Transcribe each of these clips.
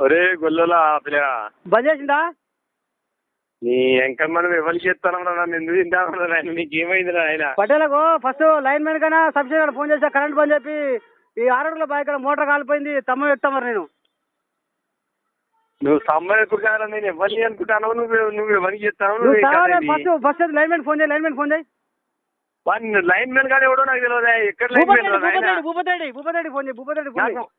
ఒరే గొల్లలా పిల్ల బంద్ చేసిందా నీ ఎంకర్ మనం ఎవరికి చెప్తాను ఎందుకు తింటాను నాయన నీకేమైంది పటేలకు ఫస్ట్ లైన్ మ్యాన్ కన్నా సబ్సిడీ ఫోన్ చేసా కరెంట్ బంద్ చెప్పి ఈ ఆరోగ్య బాయ్ ఇక్కడ మోటార్ కాలిపోయింది తమ్మ చెప్తా మరి నేను. నువ్వు సమ్మర్ కాదా నేను ఎవరిని అనుకుంటాను నువ్వు నువ్వు ఎవరికి కావాలి first first line man phone చేయి లైన్ మ్యాన్ ఫోన్ చేయి. వాడిని లైన్ మ్యాన్ గాడు ఎవడో నాకు తెలియదు ఎక్కడ line man? Bhupathi Bhupathi Reddy phone చేయి భూపతి ఫోన్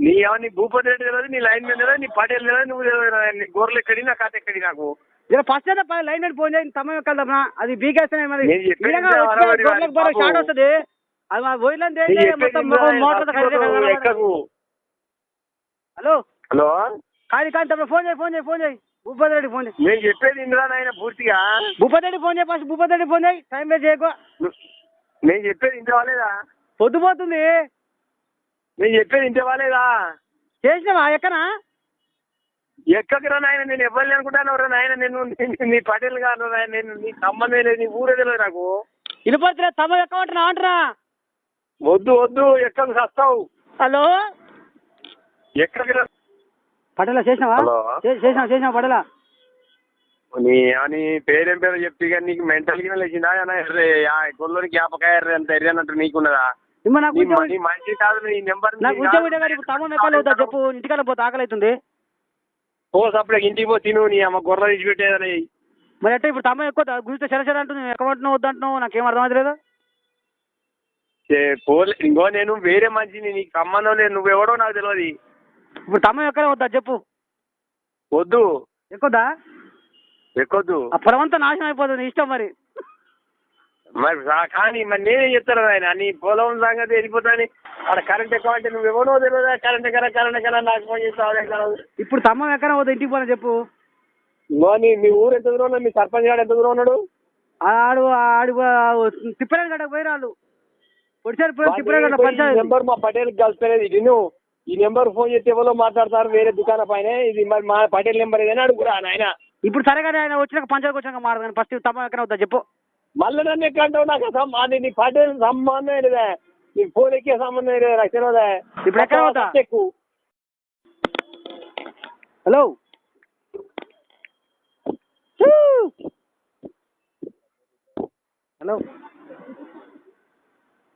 నీ ఎవరిని భూపతి రెడ్డి తెలియదు నీ లైన్ మ్యాన్ తెలియదు నీ పటేల్ తెలియదు నువ్వు తెలియదు. నీ గొర్రెలు ఎక్కడి నా కథ ఎక్కడి నాకు. ఇలా ఫస్ట్ అయితే లైన్ మ్యాన్ ఫోన్ చేయి తమ్మ వెళ్దాం అది బాబు? షాట్ వస్తుంది. అది మా పోయిలందే నీ హలో? హలో? కానీ కానీ తమ్ముడు ఫోన్ చేయి ఫోన్ చేయి ఫోన్ చేయి. భూపతి రెడ్డి ఫోన్ చేయి. నేను చెప్పేది ఇందులో నాయన పూర్తిగా? భూపతి రెడ్డి ఫోన్ చేయి ఫస్ట్ భూపతి రెడ్డి ఫోన్ చేయి. టైం వేస్ట్ చేయకు. ను- నేను చెప్పేది ఇంత వాలేదా పొద్దుపోతుంది. నేను చెప్పేది ఇంత వాలేదా చేసినావా? ఎక్కనా? ఎక్కడికి రా నాయన నేను ఎవరిని అనుకుంటాను రా నాయన నేను నీ- పటేల్ గారు నాయన నేను నీ సంబంధం లేదు నీ ఊరే తెలియదు నాకు. ఇనుపత్రి తమ్మ ఎక్కమంటున్నా అంటున్నా. వద్దు వద్దు ఎక్కడికి వస్తావు? హలో? ఎక్కడికి పటేలా చేసినావా? హలో. చే- చేసినావా చేసినావా పటేలా? నీ అని పేరేం పేరు చెప్పి కానీ నీకు మెంటల్గా లేచిందా? ఎర్రే ఆ గొల్లోని జ్ఞాపకాయ ఎర్రే అంత ఎర్రే అన్నట్టు నీకున్నదా? ఇమ్మ నాకు ఉద్యోగం మంచి కాదు నీ నెంబర్ నాకు ఉద్యోగం ఉంటే కానీ ఇప్పుడు తమ్మ ఎక్కడ అవుతా చెప్పు ఇంటికాడ పోతే ఆకలి అవుతుంది పో సప్పుడే ఇంటికి పో తిను నీ అమ్మ గొర్రె ఇచ్చిపెట్టేదని మరి అంటే ఇప్పుడు తమ్మ ఎక్కువ గురిస్తే సరే సరే అంటుంది నువ్వు ఎక్కమంటున్నావు వద్దంటున్నావు నాకేం అర్థమవుతలేదు పోలే ఇంకో నేను వేరే మనిషిని నీకు సంబంధం లేదు నువ్వెవడో నాకు తెలియదు ఇప్పుడు తమ్మ ఎక్కడ వద్దా చెప్పు. వద్దు. ఎక్కువదా? ఎక్కొద్దు. ఆ పొలం అంతా నాశనం అయిపోతుంది ఇష్టం మరి. మరి కానీ మరి నేనేం చెప్తాను ఆయన నీ పొలం సంగతి వెళ్ళిపోతాని. అక్కడ కరెంట్ ఎక్కువ అంటే నువ్వు ఎవరో తెలియదు కరెంట్ ఎక్కడ కరెంట్ ఎక్కడ నాకు ఫోన్ చేస్తావు ఇప్పుడు తమ్మ ఎక్కడ పోతా ఇంటికి పోనా చెప్పు? నీ మీ ఊరు ఎంత దూరం ఉన్నాడు? మీ సర్పంచ్ గారు ఎంత దూరం ఉన్నాడు? ఆడు ఆడు తిప్పరాని గడకు పోయి రాళ్ళు. గడ ఈ పంచాయతీ. నెంబర్ మా పటేల్ కలిసిపోయేది ఇది నువ్వు ఈ నెంబర్ ఫోన్ చేస్తే ఎవరో మాట్లాడతారు వేరే దుకాణం పైన. ఇది మరి మా పటేల్ నెంబర్ ఏదైనా అడుగురా నాయన. ఇప్పుడు సరే కానీ ఆయన వచ్చినాక పంచాయతీ వచ్చినాక మారదు కానీ ఫస్ట్ తమ్మ ఎక్కడ వద్దా చెప్పు. మళ్ళీ నన్ను ఎక్కడ అంటావు నాకు అసలు అది నీ పటేల్ సంబంధం లేదే నీ ఫోన్ ఎక్కే సంబంధం లేదు నాకు తెలియదా ఇప్పుడు ఎక్కడ పోతా? ఎక్కువ హలో హలో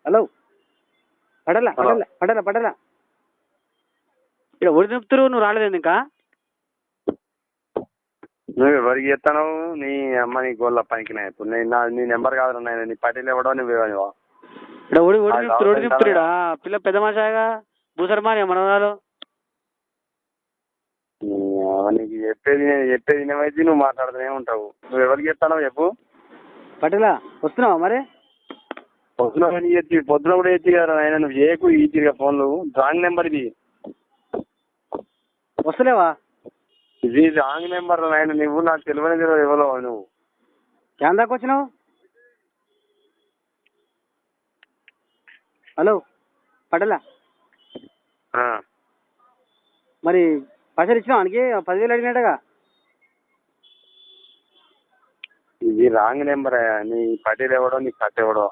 హలో పడలా హలో. పడలా పడలా పడలా ఇక్కడ ఒడి నింపుతురు నువ్వు రాలేదు ఇంకా నువ్వు ఎవరికి చెప్తాను నీ అమ్మ నీ గోళ్ళ పనికి ఇప్పుడు నేను నా నీ నెంబర్ కాదు నాయన నీ పటేల్ ఎవడో నువ్వు ఎవడో. ఇక్కడ నింపుతురు ఈడ. పిల్ల పెద్ద మనిషిగా భూసరమాని మనవరాలు నీకు చెప్పేది నేను చెప్పేది వినవైతే నువ్వు మాట్లాడుతూనే ఉంటావు. నువ్వు ఎవరికి చెప్తానో చెప్పు. పటేలా వస్తున్నావా మరి? పొద్దున పని చేసి పొద్దున కూడా ఎత్తి కదా ఆయన నువ్వు చేయకు ఈజీగా ఫోన్లు. రాంగ్ నెంబర్ ఇది. వస్తలేవా? ఇది రాంగ్ నెంబర్ ఆయన నువ్వు నాకు తెలియని తెలియదు ఎవరో నువ్వు. ఏం దాకా వచ్చినావు? హలో పటేలా ఆ. మరి పైసలు ఇచ్చినావు ఆయనకి? పదివేలు అడిగినట్టుగా ఇది రాంగ్ నెంబర్ నీ పటేల్ ఎవడో నీ కట్ ఎవడో.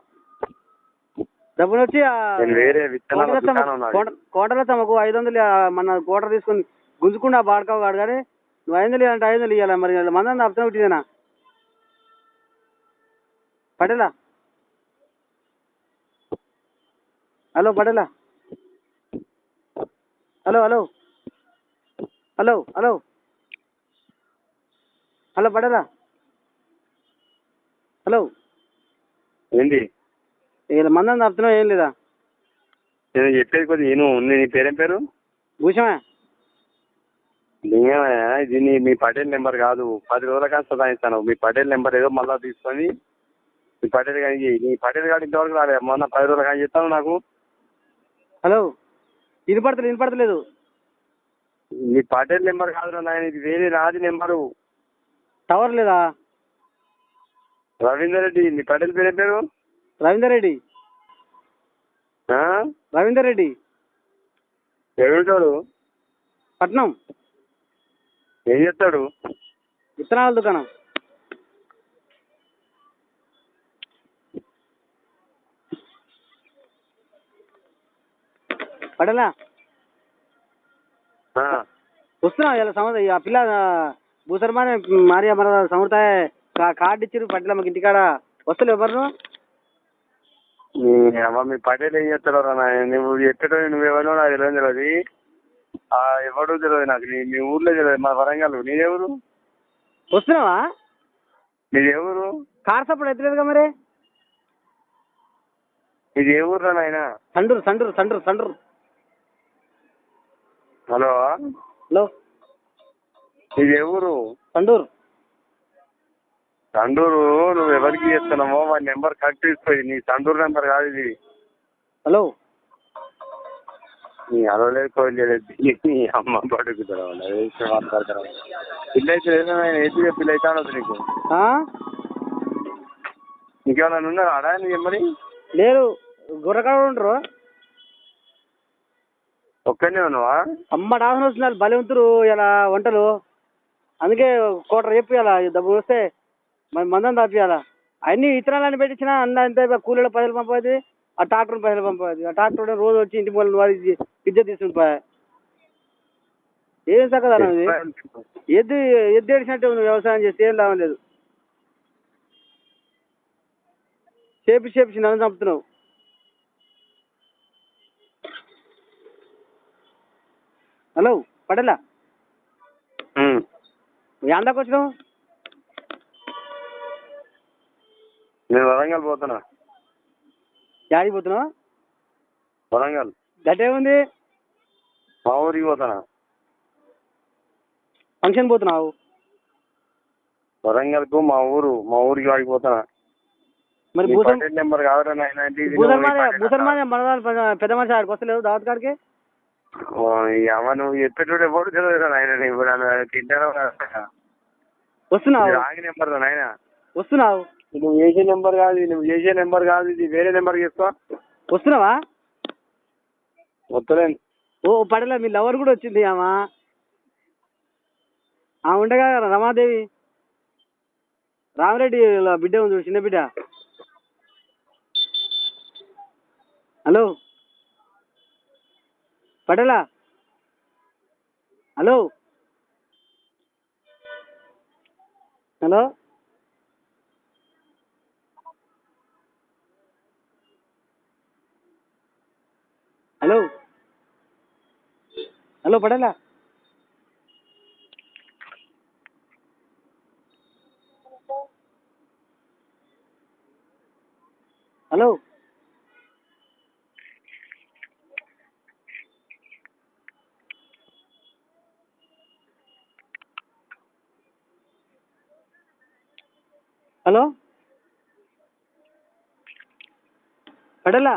డబ్బులు వచ్చి ఆ నేను వేరే విత్తనాల కోటలో దుకాణం తమ- నాది. కోట- ఐదు వందలు ఆ, మన కోట తీసుకొని గుంజుకుండా బాడకావు కాడు కానీ నువ్వు ఐదు వందలు ఇవ్వాలంటే ఐదు వందలు ఇవ్వాలి? మరి మందని అర్థం పెట్టిదేనా పటేలా? Hello పటేలా? Hello hello? Hello hello? Hello పటేలా? Hello? ఏంటి ఇలా మందని ఏం లేదా? నేను చెప్పేది కొద్దిగా నేను నీ పేరేం పేరు? భూషమా నిజమయ్యా ఇది నీ మీ పటేల్ నెంబర్ కాదు. పది రోజుల కానీ సదాయిస్తాను మీ పటేల్ నెంబర్ ఏదో మళ్ళా తీసుకొని మీ పటేల్ గారికి నీ పటేల్ గారి ఇంతవరకు రాలే. మొన్న పది రోజులు కానీ చెప్తాను నాకు. హలో? వినపడతలేదు వినపడతలేదు. నీ పటేల్ నెంబర్ కాదు నాయన ఇది వేరే నాది నెంబరు. టవర్ లేదా? రవీందర్ రెడ్డి నీ పటేల్ పేరేం పేరు? రవీందర్ రెడ్డి? రవీందర్ రెడ్డి. ఎవరుంటాడు పట్నం. ఏం చెప్తాడు విత్తనాల దుకాణం. పడలా? ఆ. వస్తున్నా ఇలా సమత ఆ పిల్ల భూసరమానే మారియా మన సమృత కార్డు ఇచ్చిరు పట్ల మాకు ఇంటికాడ. వస్తలేవు ఎవరు నీ అమ్మ మీ పటేల్ ఏం చేస్తాడో రా నాయన? నువ్వు నువ్వెవరో నాకు తెలియదు ఆ ఎవడో తెలియదు నాకు. నీ మీ ఊర్లో తెలియదు మా వరంగల్. నీదెవరు? వస్తున్నావా? నీదెవరు? కార్ సపోర్ట్ ఎత్తలేదుగా మరి? ఇది ఏ ఊరు రా నాయన? సండూరు సండూరు సండూరు సండూరు. హలో? హలో? ఇది ఏ ఊరు? సండూరు. తండూరు నువ్వు ఎవరికి చేస్తున్నావో వాడి నెంబర్ కరెక్ట్ తీసుకోయి నీ తండూరు నెంబర్ కాదు ఇది. హలో? నీ అలవలేదు కోయలేదు నీ అమ్మ పడుకుతారా మాట్లాడతారా పిల్ల అయితే లేదు నాయన ఏది పిల్ల అయితే అనొద్దు నీకు. ఆ? ఇంకేమైనా ఉన్నారా? ఆడా నీ లేరు. గుర్రకాడ ఉండరు. ఒక్కనే ఉన్నావా? అమ్మ డాసన వస్తున్నారు ఉంతురు ఇలా వంటలు. అందుకే కోటర్ చెప్పి ఇలా డబ్బులు వస్తే. మరి మందం తాపియాల అన్ని ఇతరాలని పెట్టించిన అన్న ఎంత కూలీల పైసలు పంపది ఆ ట్రాక్టర్ పైసలు పంపది ఆ ట్రాక్టర్ రోజు వచ్చి ఇంటి మూల వారి పిజ్జ తీసుకుంటా. ఏం ఇది? ఎద్దు ఎద్దు ఏడిచినట్టు ఉంది వ్యవసాయం చేస్తే ఏం లాభం లేదు. చేపి చేపించి నన్ను చంపుతున్నావు. హలో పడేలా? ఉమ్. ఎందాకు వచ్చినావు? నేను వరంగల్ పోతున్నా. యాడికి పోతున్నావు? వరంగల్. గట్టే ఉంది మా ఊరికి పోతున్నా. ఫంక్షన్ పోతున్నావు? వరంగల్కు మా ఊరు మా ఊరికి వాడికి పోతున్నా. మరి నెంబర్ కాదురా నాయన పెద్ద- మనిషి ఆడికి వస్తలేవు దావత్ కాడికి అమ్మ నువ్వు చెప్పేటోడు ఎవరు తెలియదు నాయన వస్తున్నావు. ఆగి నెంబర్ నాయన? వస్తున్నావు. నువ్వు చేసే నెంబర్ కాదు ఇది, నువ్వు చేసే నెంబర్ కాదు ఇది వేరే నెంబర్ చేసుకో వస్తున్నావా? వస్తలేను ఓ పడేలా మీ లవర్ కూడా వచ్చింది ఆమె. ఆ ఉండగా రమాదేవి. రామరెడ్డి బిడ్డ ఉంది చూడు, చిన్న బిడ్డ. హలో? పటేలా హలో? హలో? హలో హలో పటేలా హలో హలో పడలా